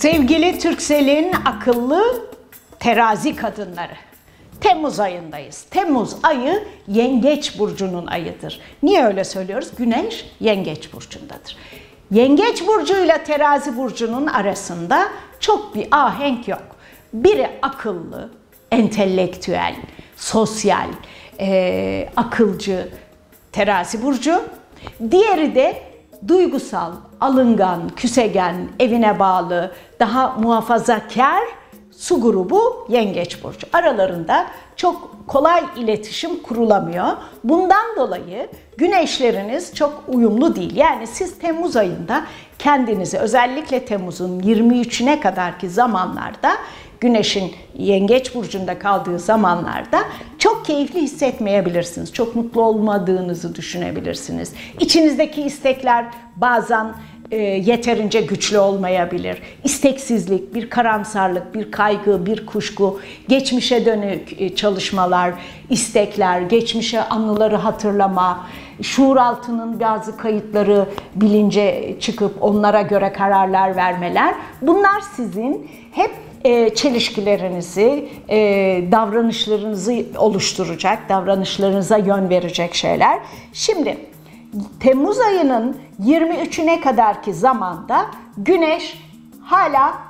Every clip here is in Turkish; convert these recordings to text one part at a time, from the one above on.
Sevgili Türksel'in akıllı terazi kadınları. Temmuz ayındayız. Temmuz ayı Yengeç burcunun ayıdır. Niye öyle söylüyoruz? Güneş Yengeç burcundadır. Yengeç burcuyla Terazi burcunun arasında çok bir ahenk yok. Biri akıllı, entelektüel, sosyal, e, akılcı Terazi burcu. Diğeri de duygusal, alıngan, küsegen, evine bağlı, daha muhafazakar su grubu Yengeç burcu. Aralarında çok kolay iletişim kurulamıyor. Bundan dolayı güneşleriniz çok uyumlu değil. Yani siz Temmuz ayında kendinizi özellikle Temmuz'un 23'üne kadarki zamanlarda Güneşin Yengeç burcunda kaldığı zamanlarda çok keyifli hissetmeyebilirsiniz. Çok mutlu olmadığınızı düşünebilirsiniz. İçinizdeki istekler bazen e, yeterince güçlü olmayabilir. İsteksizlik, bir karamsarlık, bir kaygı, bir kuşku, geçmişe dönük e, çalışmalar, istekler, geçmişe anıları hatırlama, şuur altının bazı kayıtları bilince çıkıp onlara göre kararlar vermeler. Bunlar sizin hep e, çelişkilerinizi, e, davranışlarınızı oluşturacak, davranışlarınıza yön verecek şeyler. Şimdi Temmuz ayının 23'üne kadarki zamanda Güneş hala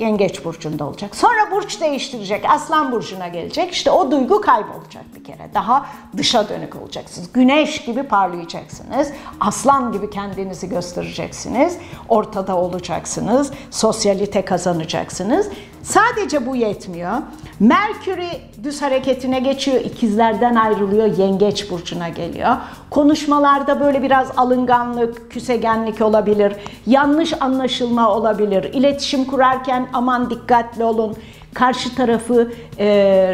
Yengeç burcunda olacak. Sonra burç değiştirecek, Aslan burcuna gelecek. İşte o duygu kaybolacak kere. Daha dışa dönük olacaksınız. Güneş gibi parlayacaksınız. Aslan gibi kendinizi göstereceksiniz. Ortada olacaksınız. Sosyalite kazanacaksınız. Sadece bu yetmiyor. Merkür'ü düz hareketine geçiyor. İkizlerden ayrılıyor. Yengeç burcuna geliyor. Konuşmalarda böyle biraz alınganlık, küsegenlik olabilir. Yanlış anlaşılma olabilir. İletişim kurarken aman dikkatli olun karşı tarafı e,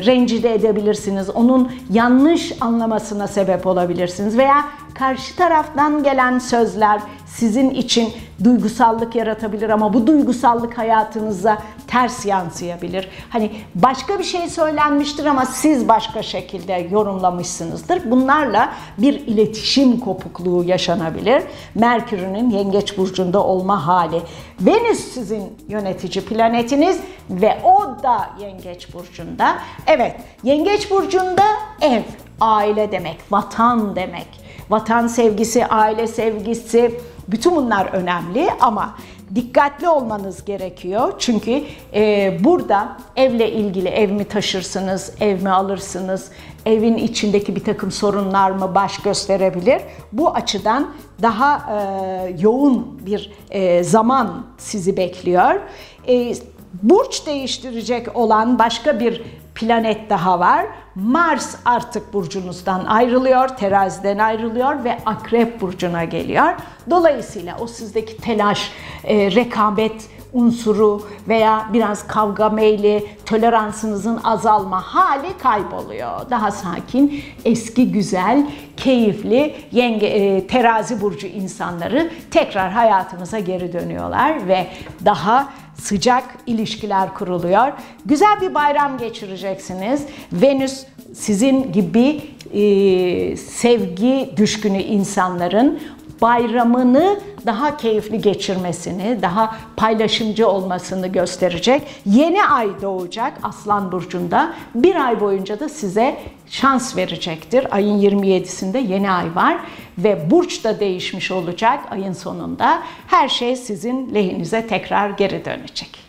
rencide edebilirsiniz. Onun yanlış anlamasına sebep olabilirsiniz veya karşı taraftan gelen sözler sizin için duygusallık yaratabilir ama bu duygusallık hayatınıza ters yansıyabilir. Hani başka bir şey söylenmiştir ama siz başka şekilde yorumlamışsınızdır. Bunlarla bir iletişim kopukluğu yaşanabilir. Merkür'ün Yengeç burcunda olma hali. Venüs sizin yönetici planetiniz ve o da Yengeç burcunda. Evet, Yengeç burcunda ev, aile demek, vatan demek. Vatan sevgisi, aile sevgisi, bütün bunlar önemli ama dikkatli olmanız gerekiyor. Çünkü e, burada evle ilgili ev mi taşırsınız, ev mi alırsınız, evin içindeki bir takım sorunlar mı baş gösterebilir. Bu açıdan daha e, yoğun bir e, zaman sizi bekliyor. E, burç değiştirecek olan başka bir planet daha var. Mars artık burcunuzdan ayrılıyor, teraziden ayrılıyor ve akrep burcuna geliyor. Dolayısıyla o sizdeki telaş, e, rekabet unsuru veya biraz kavga meyli, toleransınızın azalma hali kayboluyor. Daha sakin, eski güzel, keyifli yenge, e, terazi burcu insanları tekrar hayatımıza geri dönüyorlar ve daha sıcak ilişkiler kuruluyor. Güzel bir bayram geçireceksiniz. Venüs sizin gibi e, sevgi düşkünü insanların bayramını daha keyifli geçirmesini, daha paylaşımcı olmasını gösterecek. Yeni ay doğacak Aslan Burcu'nda. Bir ay boyunca da size şans verecektir. Ayın 27'sinde yeni ay var ve burç da değişmiş olacak ayın sonunda. Her şey sizin lehinize tekrar geri dönecek.